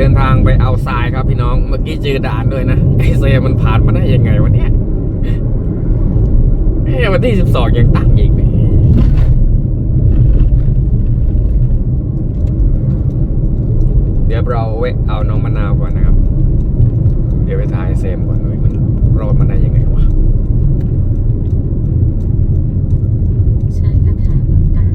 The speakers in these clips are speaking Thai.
เดินทางไปเอาทรายครับพี่น้อง เมื่อกี้เจอด่านด้วยนะไอเซมันผ่านมาได้ยังไงวะเนี่ยเอ้ยวันที่สิบสองยังตั้งอีกเดี๋ยวเราเวะเอาน้องมะนาวก่อนนะครับ เดี๋ยวไปถ่ายเซมก่อนเลยมันรอดมาได้ยังไงวะ ใช้คาถาเบิกตา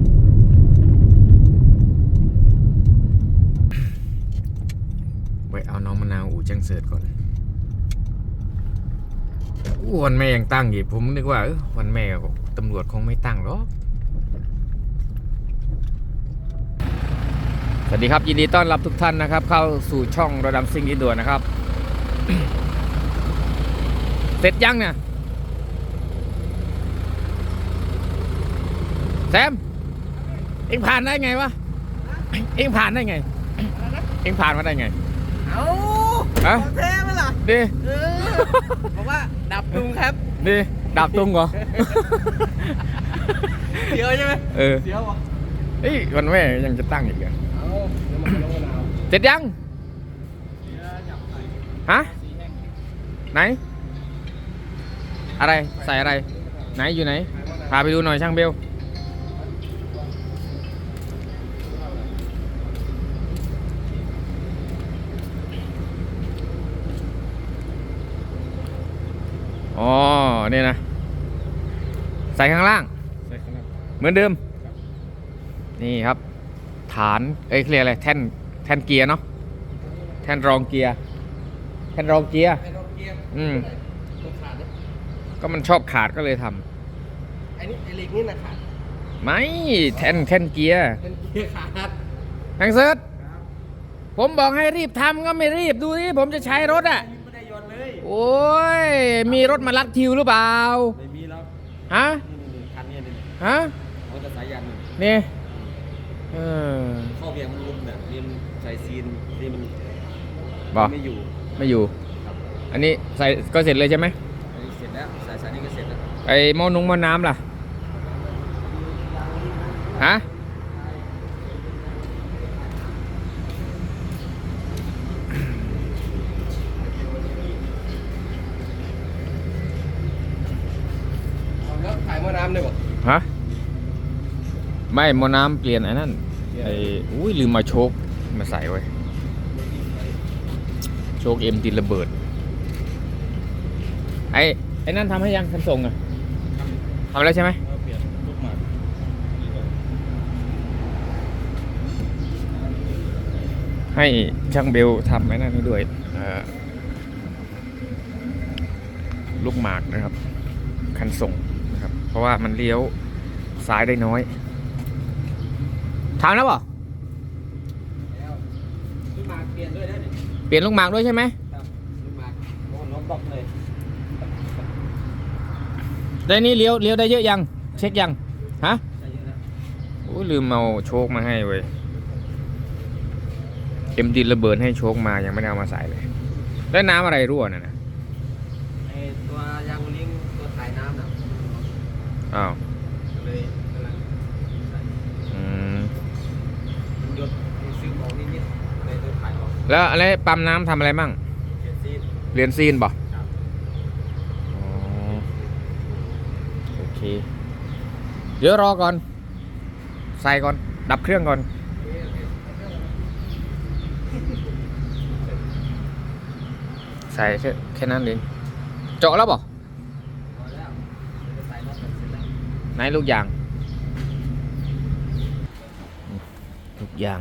ไปเอาน้องมะนาวอู่ จังเสิร์ตก่อนวันแม่ยังตั้งอีกผมนึกว่าวันแม่ตำรวจคงไม่ตั้งหรอกสวัสดีครับ ยินดีต้อนรับทุกท่านนะครับ เข้าสู่ช่องระดับซิงอินดัวนะครับ เสร็จยังเนี่ยแซมเอ็งผ่านได้ไงวะเอ็งผ่านได้ไงเอ็งผ่านมาได้ไง เอา ฮะของแท้ไหมล่ะดิเออบอกว่าดับตุงครับดิดับตุงเหรอ เสียวใช่ไหมเออ เสียวเหรอเฮ้ยวันแม่ยังจะตั้งอีกเหรอเอาเดี๋ยวมาลงมะนาวเสร็จยัง เสียจับใส่ฮะ สีแห้งไหน อะไร ใส่อะไร ไหนอยู่ไหน พาไปดูหน่อยช่างเบล อ๋อ เนี่ยนะ ใส่ข้างล่างใส่ข้างในเหมือนเดิม นี่ครับ ฐาน เอ้ยเรียกอะไร แท่น แท่นเกียร์เนาะ แท่นรองเกียร์ แท่นรองเกียร์ ไอ้รถเกียร์อืมตัวขาดเนี่ยก็มันชอบขาดก็เลยทำไอ้นี่ไอ้เหล็กนี่นะขาดไม่ แท่น แท่นเกียร์เป็นเกียร์ขาดแฮงเซิร์ตผมบอกให้รีบทำก็ไม่รีบ ดูที่ผมจะใช้รถอะไโอ้ย มีรถมาลัดคิวหรือเปล่า ไม่มีแล้วฮะ นี่นี่คันนี้นี่ฮะเขาจะสายยันนี่นี่เออข้อเบียร์มันรุมเนี่ยนี่มันใส่ซีนนี่มันบอกไม่อยู่ไม่อยู่ ครับอันนี้ใส่ก็เสร็จเลยใช่ไหมอันนี้เสร็จแล้วสายสายนี้ก็เสร็จแล้วไอ้หม้อนุงหม้อน้ำล่ะ ฮะ แล้วขายมะน้ำได้บ่ ฮะ ไม่หม้อน้ำเปลี่ยนไอ้นั่นไอ้อุ้ยลืมมาโชคมาใส่ไว้โชคเอ็มติดระเบิด ไอ้ไอ้นั่นทำให้ยังคันส่งอะทำแล้วใช่ไหมเปลี่ยนลูกหมากให้ช่างเบลทำไอ้นั่นให้ด้วยเอ่อลูกหมากนะครับ คันส่งนะครับ เพราะว่ามันเลี้ยวซ้ายได้น้อย ทำแล้วเปล่าแล้วลูกหมากเปลี่ยนด้วยนะนี่เปลี่ยนลูกหมากด้วยใช่ไหมครับลูกหมากโอ้ล้มบล็อกเลยได้นี่เลี้ยวเลี้ยวได้เยอะยัง เช็คยัง ฮะใช่เยอะนะโอ้ยลืมเอาโชคมาให้เว้ยเอ็มดินระเบิดให้โชคมายังไม่ได้เอามาใส่เลย แล้วน้ำอะไรรั่วน่ะนะไอตัวยางลิงตัวถ่ายน้ำน่ะอ้าวเลยกำลังใส่ อืม มันหยดซื้อของนิดๆเลยตัวถ่ายออก แล้วอะไรปั๊มน้ำทำอะไรมั่งเขียนซีดเรียนซีนป่ะครับอ๋อโอเค เดี๋ยวรอก่อน ใส่ก่อน ดับเครื่องก่อน ใส่แค่แค่นั้นเองเจาะแล้วป่ะพอแล้วจะใส่น็อตเสร็จแล้วไหนลูกยาง ลูกยาง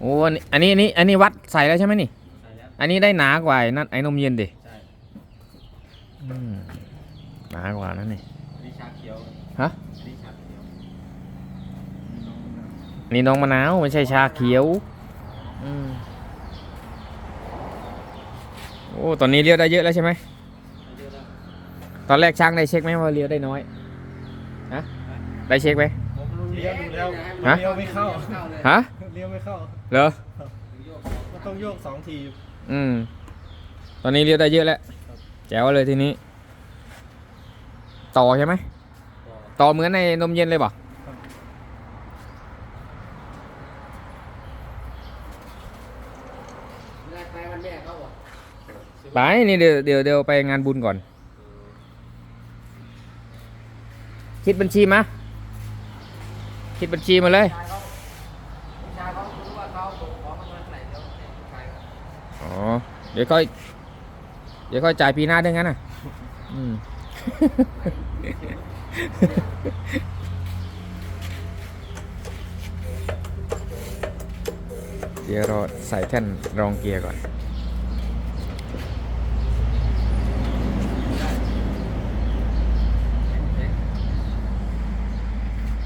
โอ้อันนี้อันนี้อันนี้อันนี้วัดใส่แล้วใช่ไหมนี่ ใส่แล้ว อันนี้ได้หนากว่าไอ้นั่นไอ้นมเย็นดิใช่อืมหนากว่านั่นนี่ อันนี้ชาเขียวฮะ อันนี้ชาเขียวนี่น้องมะนาวไม่ใช่ชาเขียวอืมโอ้ตอนนี้เลี้ยวได้เยอะแล้วใช่ไหมเยอะแล้วตอนแรกช่างได้เช็คไหมว่าเลี้ยวได้น้อยฮะได้เช็คไหมผมเลี้ยวดูแล้วฮะเลี้ยวไม่เข้า ฮะ เลี้ยวไม่เข้าเหรอก็ต้องโยกสองทีอืม ตอนนี้เลี้ยวได้เยอะแล้วแจ๋วเลยทีนี้ ต่อใช่ไหมต่อเหมือนในนมเย็นเลยป่ะไปวันแม่เขาอะไปนี่เดี๋ยวเดี๋ยวเดี๋ยวไปงานบุญก่อน คิดบัญชีมา คิดบัญชีมาเลย เดี๋ยวค่อย เดี๋ยวค่อยจ่ายปีหน้าด้วยงั้นน่ะ อืม เดี๋ยวรอใส่แท่นรองเกียร์ก่อน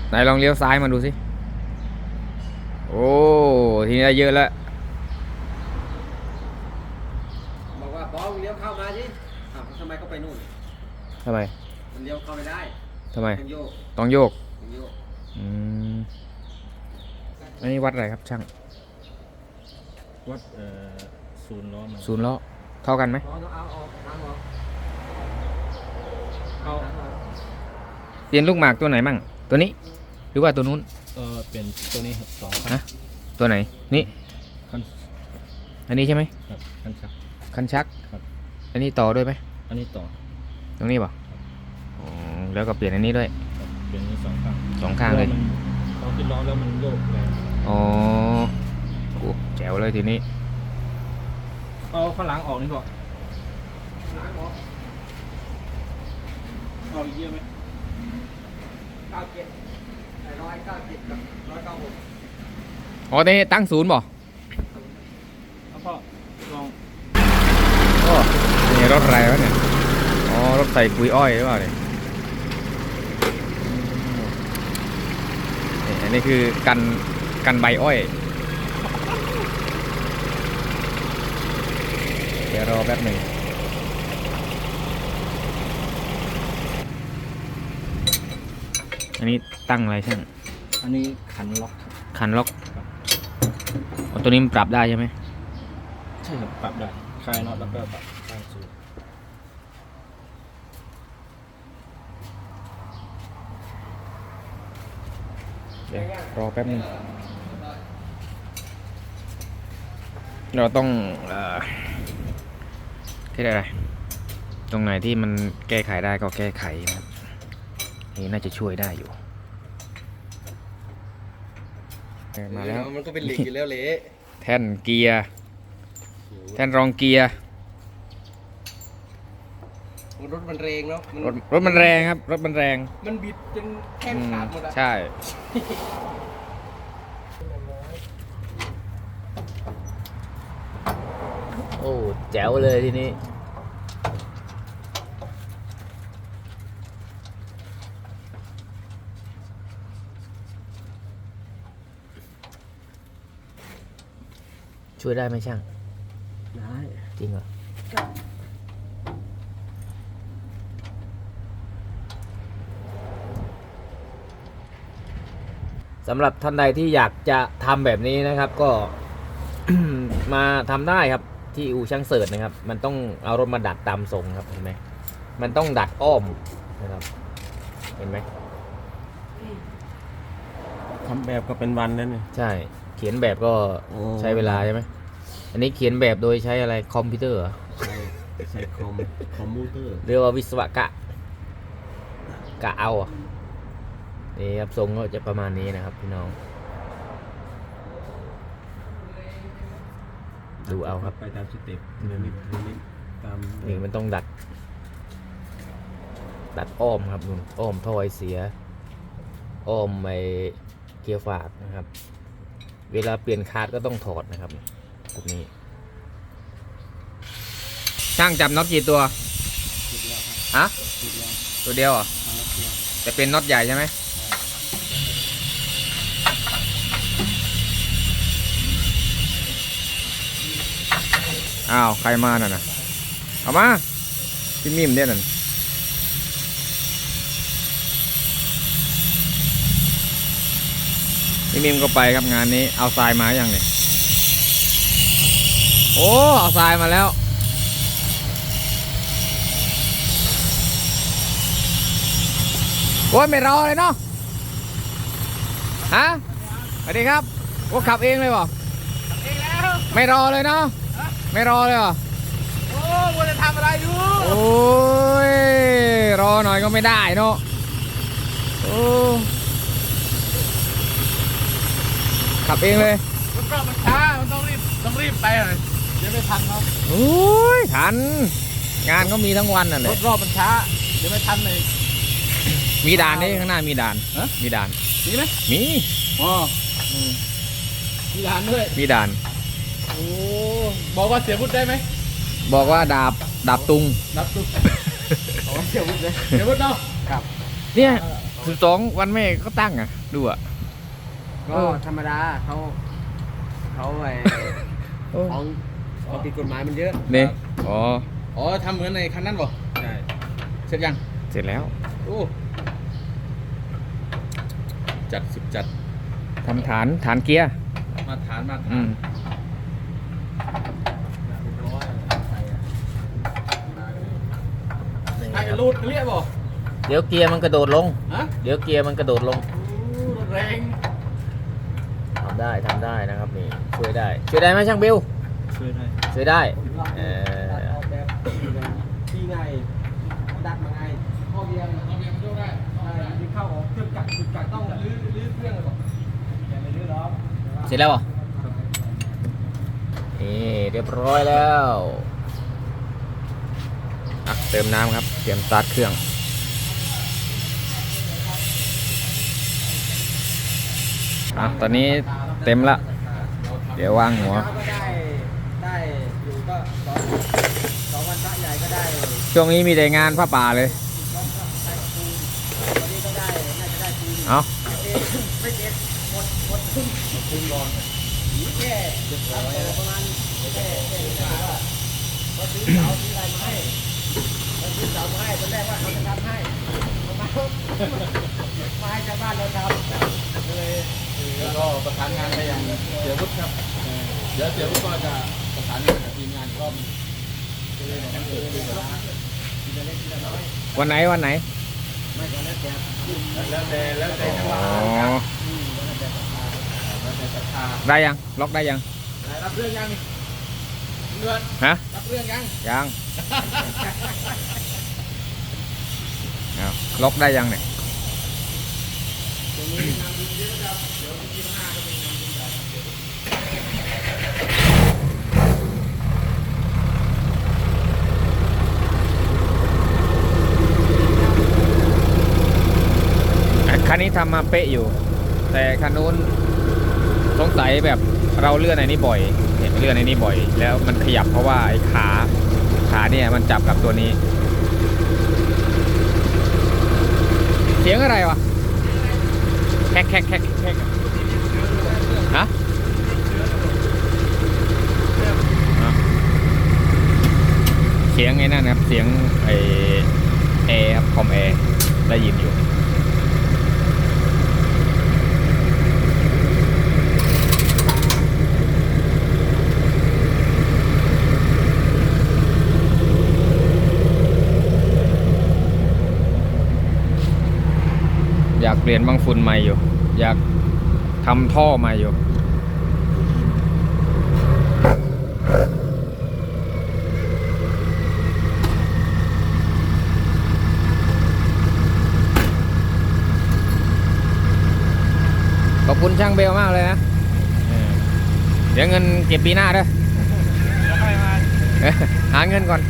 ไหนลองเลี้ยวซ้ายมาดูสิ โอ้ ทีนี้ได้เยอะแล้ว บอกว่าบอสเลี้ยวเข้ามาสิอ้าวทำไมเขาไปนู่น ทำไมมันเลี้ยวเข้าไม่ได้ทำไม ต้องโยกต้องโยก ต้องโยกอืม อันนี้วัดอะไรครับช่าง วัดเอ่อศูนย์ล้อมันศูนย์ล้อ เท่ากันไหมบอสต้องเอาออกทางออกเอาทางออกเรียนลูกหมากตัวไหนมั่ง ตัวนี้ หรือว่าตัวนู้น เออเป็นตัวนี้ครับสองคันฮะ ตัวไหน นี่ คันอันนี้ใช่ไหม ครับคันชัก คันชัก ครับ อันนี้ต่อด้วยไหมอันนี้ต่อ ตรงนี้ป่ะอ๋อแล้วก็เปลี่ยนอันนี้ด้วยครับเป็นนี้สองข้างสองข้างเลยพระมันพอขึ้นล้อแล้วมันโยกแรงอ๋อโอ้แจ๋วเลยทีนี้ เอาข้างหลังออกนี่ก่อนทางออกเอาอีกเยอะไหมเก้าเจ็ดร้อยเก้าเจ็ดกับร้อยเก้าหกอ๋อนี่ตั้งศูนย์ป่ะเอาพ่อลอง โอ้นี่รถอะไรวะเนี่ย อ๋อรถใส่ปุ๋ยอ้อยหรือเปล่าเนี่ยนี่อันนี้คือกันกันใบอ้อย เดี๋ยวรอแป๊บหนึ่งอันนี้ตั้งอะไรช่าง อันนี้ขันล็อกครับคันล็อกอ๋อตัวนี้มันปรับได้ใช่ไหม ใช่ครับปรับได้คลายน็อตแล้วก็ปรับตั้งศูนย์ เดี๋ยวรอแป๊บหนึงเราต้องเอ่อที่อะไรตรงไหนที่มันแก้ไขได้ก็แก้ไขนะครับนี่น่าจะช่วยได้อยู่เออมาแล้วมันก็เป็นเหล็กอยู่แล้วเละแท่นเกียร์ แท่นรองเกียร์ รถ มันแรงเนาะมันรถรถมันแรงครับ รถมันแรงมันบิดจนแข้งอืมขาดหมดอะใช่ โอ้แจ๋วเลยทีนี้ ช่วยได้ไหมช่าง ได้ จริงเหรอ สำหรับท่านใดที่อยากจะทำแบบนี้นะครับ ก็มาทำได้ครับที่อู่ช่างเสิร์ตนะครับ มันต้องเอารถมาดัดตามทรงครับเห็นไหมมันต้องดัดอ้อมนะครับ เห็นไหมทำแบบก็เป็นวันนั่นนี่ใช่ เขียนแบบก็โอ้ ใช้เวลาใช่ไหมอันนี้เขียนแบบโดยใช้อะไรคอมพิวเตอร์เหรอใช่ใช้คอมคอมพิวเตอร์เรียกว่าวิศวกะกะเอาอะ นี่ครับทรงก็จะประมาณนี้นะครับพี่น้อง ดูเอาครับ ไปตามสเต็ปเดี๋ยวนี้เดี๋ยวนี้ตามนี่มันต้องดัด ดัดอ้อมครับนุ่นอ้อมท่อไอเสีย อ้อมไอเกียร์ฝากนะครับ เวลาเปลี่ยนคาร์ดก็ต้องถอดนะครับตรงนี้ ช่างจับน็อตกี่ตัวคิดแล้วครับฮะคิดแล้วตัวเดียวเหรอะมาแล้วเดียวแต่เป็นน็อตใหญ่ใช่ไหม อ้าวใครมาน่ะนะเอามาพี่มิมเนี่ยนั่นพี่มิมก็ไปครับงานนี้ เอาทรายมาอย่างเนี่ยโอ้เอาทรายมาแล้วโอ้ยไม่รอเลยเนาะฮะสวัสดีครับโอ้ขับเองเลยเปล่าไม่รอเลยเนาะ ไม่รอเลยเหรอ โอ้วันจะทำอะไรอยู่โอ้ย รอหน่อยก็ไม่ได้เนาะ โอ้ ขับเองเลยรถกระบะมันช้ามันต้องรีบต้องรีบไปเลยเดี๋ยวไม่ทันเขาโอ้ยทัน งานก็มีทั้งวันน่ะเลรยถรอบมันช้าเดี๋ยวไม่ทันเลย มีด่านนี่ข้างหน้ามีด่านฮะ มีด่าน มีไหมมี อ๋อมีร้านด้วยมีด่าน โอ้บอกว่าเสียวุฒิได้ไหมบอกว่าดาบดาบตุงรับตุ๊กบอกว่าเสียวุฒิเลยเสียวุฒิเนาะครับ เนี่ยสิบสองวันแม่ก็ตั้งอะ ดูอะ ก็ธรรมดาเขาเขาไอ้โอ้ ของของผิดกฎหมายมันเยอะนี่อ๋อ อ๋อทำเหมือนในคันนั้นบ่ใช่เสร็จยังเสร็จแล้วโอ้จัดสุดจัดทำฐานฐานเกียร์มาฐานมาอืฐานม ไอ้กระลูดเรียกบ่เดี๋ยวเกียร์มันกระโดดลง ฮะเดี๋ยวเกียร์มันกระโดดลงอู้รถแรงทำได้ทำได้นะครับนี่ช่วยได้ช่วยได้ไหมช่างบิวช่วยได้ช่วยได้เอตัดอออกแบบที่ไงดัดมาไงข้อเบียงเราเรียนรู้ได้ที่เข้าออกเครื่องจักรจุดจักรต้องรื้อรื้อเครื่องเลยบอกแต่ไม่รื้อหรอกเสร็จแล้วเหรอนี่เรียบร้อยแล้วอะ เติมน้ำครับเตรียมสตาร์ทเครื่องอะตอนนี้เต็มละ เดี๋ยววางหัว ได้อยู่ก็สองสองวันพระใหญ่ก็ได้ช่วงนี้มีแต่งานผ้าป่าเลยวันนี้ก็ได้ น่าจะได้ปีนเอาไม่เจ็ดหมดหมดครึ่งครึ่งบอลแค่เจ็ดร้อยประมาณแค่แค่ว่าเขาซื้อเสาซื้ออะไรมาให้ เขาซื้อเสามาให้ตอนแรกว่าเขาจะทำให้มามามาให้ชาวบ้านเราทำเลยแล้วก็ประสานงานไปยังเสียวุฒิครับเออเดี๋ยวเสียวุฒิก็จะประสานงานกับทีมงานอีกรอบหนึ่งจะเลยบอกให้เกิดขึ้นนะวันไหนวันไหนไม่ก็แล้วแต่แล้วแต่แล้วแต่จังหอ๋วะอแล้วแต่ศรัทธาได้ยังล็อกได้ยังรับเรื่องยังนี่เงินฮะรับเรื่องยังยังเอา ล็อกได้ยังเนี่ยคันนี้ทำมาเป๊ะอยู่ แต่คันนู้นสงสัยแบบเราเลื่อนในนี้บ่อย เห็นเลื่อนในนี้บ่อย แล้วมันขยับเพราะว่าไอ้ขาขาเนี่ยมันจับกับตัวนี้ เสียงอะไรวะแคกแคกแคกแคกฮะอะเสียงไอ้นั่นครับ เสียงไอ้แอร์ครับคอมแอร์ได้ยินอยู่ อยากเปลี่ยนบางฝุ่นใหม่อยู่ อยากทำท่อใหม่อยู่ขอบคุณช่างเบลมากเลยนะเออเดี๋ยวเงินเก็บปีหน้าเด้อแล้วค่อยมาเออหาเงินก่อน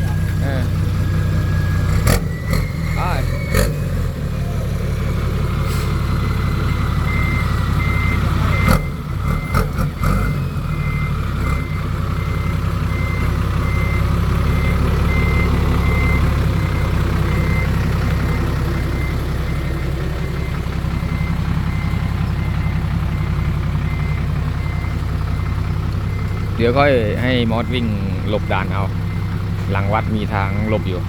ดี๋ยวค่อยให้มอสวิ่งหลบด่านเอา หลังวัดมีทางหลบอยู่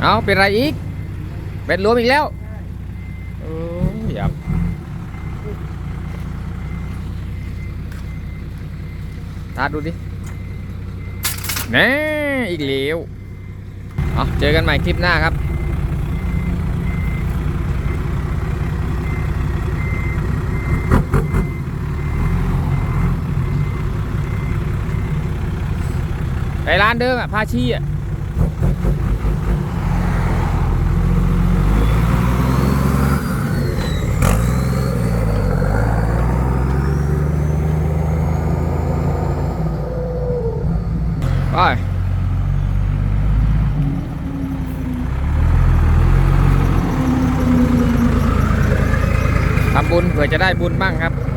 เอาเป็นไรอีกเบ็ดรวมอีกแล้วโอ้ยยับทาดดูดิแน่อีกแล้วเอาเจอกันใหม่คลิปหน้าครับ ไปร้านเดิมอะพาชีอะไปทำบุญเผื่อจะได้บุญบ้างครับ